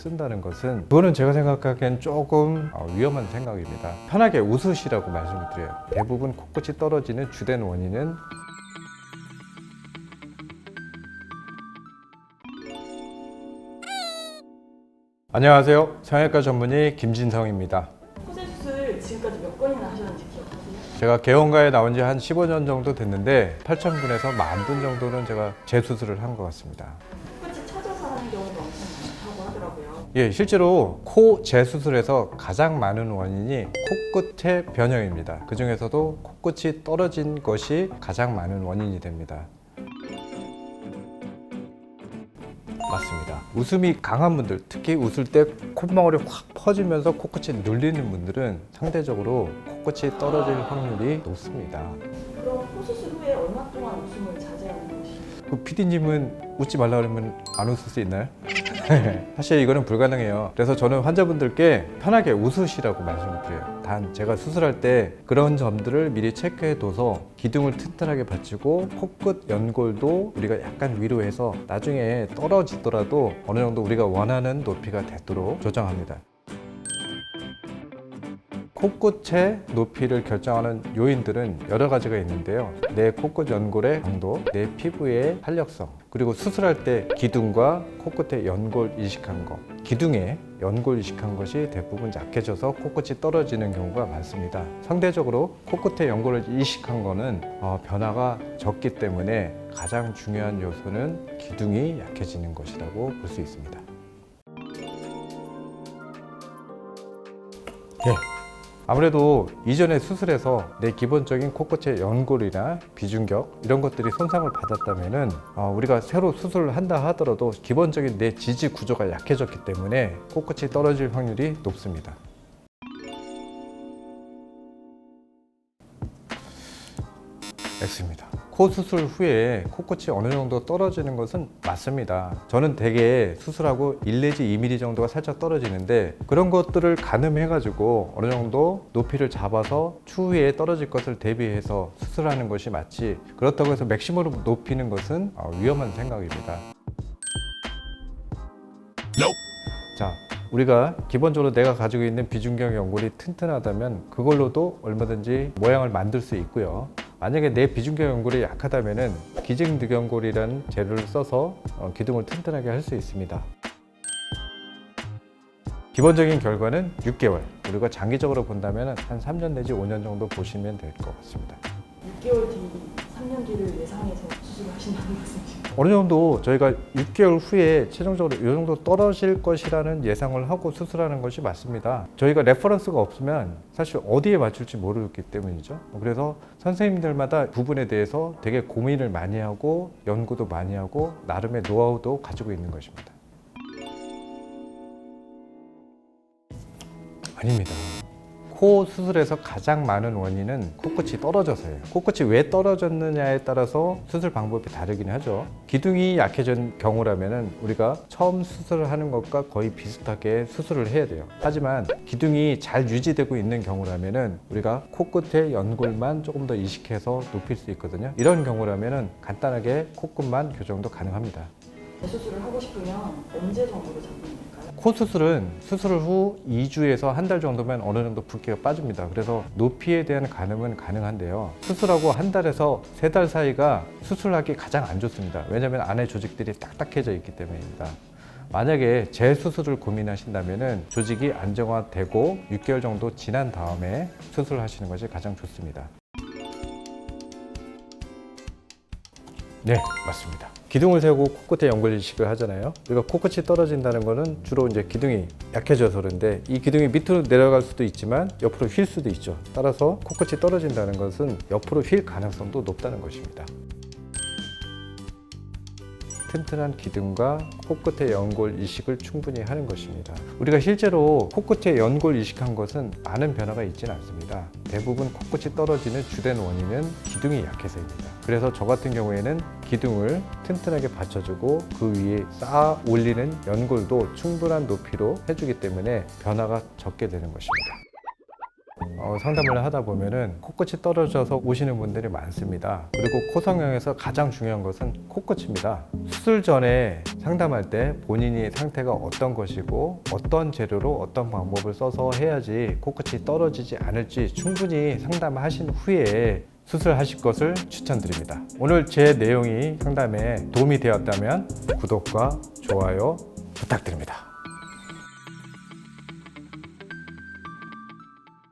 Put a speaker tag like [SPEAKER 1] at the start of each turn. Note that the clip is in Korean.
[SPEAKER 1] 쓴다는 것은 그거는 제가 생각하기엔 조금 어, 위험한 생각입니다. 편하게 웃으시라고 말씀을 드려요. 대부분 코끝이 떨어지는 주된 원인은 안녕하세요. 성형외과 전문의 김진성입니다.
[SPEAKER 2] 코세 수술 지금까지 몇 건이나 하셨는지 기억하세요?
[SPEAKER 1] 제가 개원가에 나온 지 한 15년 정도 됐는데 8,000분에서 만분 정도는 제가 재수술을 한 것 같습니다.
[SPEAKER 2] 끝이 찾아서 하는 경우도 엄청 많다고 하더라고요.
[SPEAKER 1] 예, 실제로 코 재수술에서 가장 많은 원인이 코끝의 변형입니다. 그 중에서도 코끝이 떨어진 것이 가장 많은 원인이 됩니다. 맞습니다. 웃음이 강한 분들, 특히 웃을 때 콧망울이 확 퍼지면서 코끝이 눌리는 분들은 상대적으로 코끝이 떨어질 확률이 높습니다.
[SPEAKER 2] 그럼 코수술 후에 얼마 동안 웃음을 자제하는 것이
[SPEAKER 1] 그 PD님은 웃지 말라 그러면 안 웃을 수 있나요? 사실 이거는 불가능해요. 그래서 저는 환자분들께 편하게 웃으시라고 말씀을 드려요. 단 제가 수술할 때 그런 점들을 미리 체크해 둬서 기둥을 튼튼하게 받치고 코끝 연골도 우리가 약간 위로 해서 나중에 떨어지더라도 어느 정도 우리가 원하는 높이가 되도록 조정합니다. 코끝의 높이를 결정하는 요인들은 여러 가지가 있는데요. 내 코끝 연골의 강도, 내 피부의 탄력성, 그리고 수술할 때 기둥과 코끝의 연골 이식한 것, 기둥에 연골 이식한 것이 대부분 약해져서 코끝이 떨어지는 경우가 많습니다. 상대적으로 코끝의 연골을 이식한 거는 어, 변화가 적기 때문에 가장 중요한 요소는 기둥이 약해지는 것이라고 볼 수 있습니다. 예. 아무래도 이전에 수술해서 내 기본적인 코끝의 연골이나 비중격 이런 것들이 손상을 받았다면은 어, 우리가 새로 수술을 한다 하더라도 기본적인 내 지지 구조가 약해졌기 때문에 코끝이 떨어질 확률이 높습니다. X입니다. 코 수술 후에 코끝이 어느 정도 떨어지는 것은 맞습니다. 저는 대개 수술하고 1 내지 2mm 정도가 살짝 떨어지는데 그런 것들을 가늠해가지고 어느 정도 높이를 잡아서 추후에 떨어질 것을 대비해서 수술하는 것이 맞지 그렇다고 해서 맥시멈으로 높이는 것은 어, 위험한 생각입니다. 자, 우리가 기본적으로 내가 가지고 있는 비중경 연골이 튼튼하다면 그걸로도 얼마든지 모양을 만들 수 있고요. 만약에 내 비중경 연골이 약하다면은 기증늑연골이라는 재료를 써서 어, 기둥을 튼튼하게 할 수 있습니다. 기본적인 결과는 6개월. 우리가 장기적으로 본다면 한 3년 내지 5년 정도 보시면 될 것 같습니다.
[SPEAKER 2] 6개월 뒤, 3년 뒤를 예상해서 수술을 하신다는 말씀이시죠?
[SPEAKER 1] 어느 정도 저희가 6개월 후에 최종적으로 이 정도 떨어질 것이라는 예상을 하고 수술하는 것이 맞습니다. 저희가 레퍼런스가 없으면 사실 어디에 맞출지 모르기 때문이죠. 그래서 선생님들마다 부분에 대해서 되게 고민을 많이 하고 연구도 많이 하고 나름의 노하우도 가지고 있는 것입니다. 아닙니다. 코 수술에서 가장 많은 원인은 코끝이 떨어져서예요. 코끝이 왜 떨어졌느냐에 따라서 수술 방법이 다르긴 하죠. 기둥이 약해진 경우라면은 우리가 처음 수술을 하는 것과 거의 비슷하게 수술을 해야 돼요. 하지만 기둥이 잘 유지되고 있는 경우라면은 우리가 코끝의 연골만 조금 더 이식해서 높일 수 있거든요. 이런 경우라면은 간단하게 코끝만 교정도 가능합니다.
[SPEAKER 2] 재수술을 하고 싶으면 언제 정도로 잡으면 될까요?
[SPEAKER 1] 코 수술은 수술 후 2주에서 한 달 정도면 어느 정도 붓기가 빠집니다. 그래서 높이에 대한 가늠은 가능한데요. 수술하고 한 달에서 세 달 사이가 수술하기 가장 안 좋습니다. 왜냐하면 안에 조직들이 딱딱해져 있기 때문입니다. 만약에 재수술을 고민하신다면 조직이 안정화되고 6개월 정도 지난 다음에 수술하시는 것이 가장 좋습니다. 네, 맞습니다. 기둥을 세우고 코끝에 연골 이식을 하잖아요. 우리가 코끝이 떨어진다는 거는 주로 이제 기둥이 약해져서 그런데 이 기둥이 밑으로 내려갈 수도 있지만 옆으로 휠 수도 있죠. 따라서 코끝이 떨어진다는 것은 옆으로 휠 가능성도 높다는 것입니다. 튼튼한 기둥과 코끝의 연골 이식을 충분히 하는 것입니다. 우리가 실제로 코끝에 연골 이식한 것은 많은 변화가 있지는 않습니다. 대부분 코끝이 떨어지는 주된 원인은 기둥이 약해서입니다. 그래서 저 같은 경우에는 기둥을 튼튼하게 받쳐주고 그 위에 쌓아 올리는 연골도 충분한 높이로 해주기 때문에 변화가 적게 되는 것입니다. 어, 상담을 하다 보면은 코끝이 떨어져서 오시는 분들이 많습니다. 그리고 코 성형에서 가장 중요한 것은 코끝입니다. 수술 전에 상담할 때 본인이 상태가 어떤 것이고 어떤 재료로 어떤 방법을 써서 해야지 코끝이 떨어지지 않을지 충분히 상담하신 후에 수술하실 것을 추천드립니다. 오늘 제 내용이 상담에 도움이 되었다면 구독과 좋아요 부탁드립니다.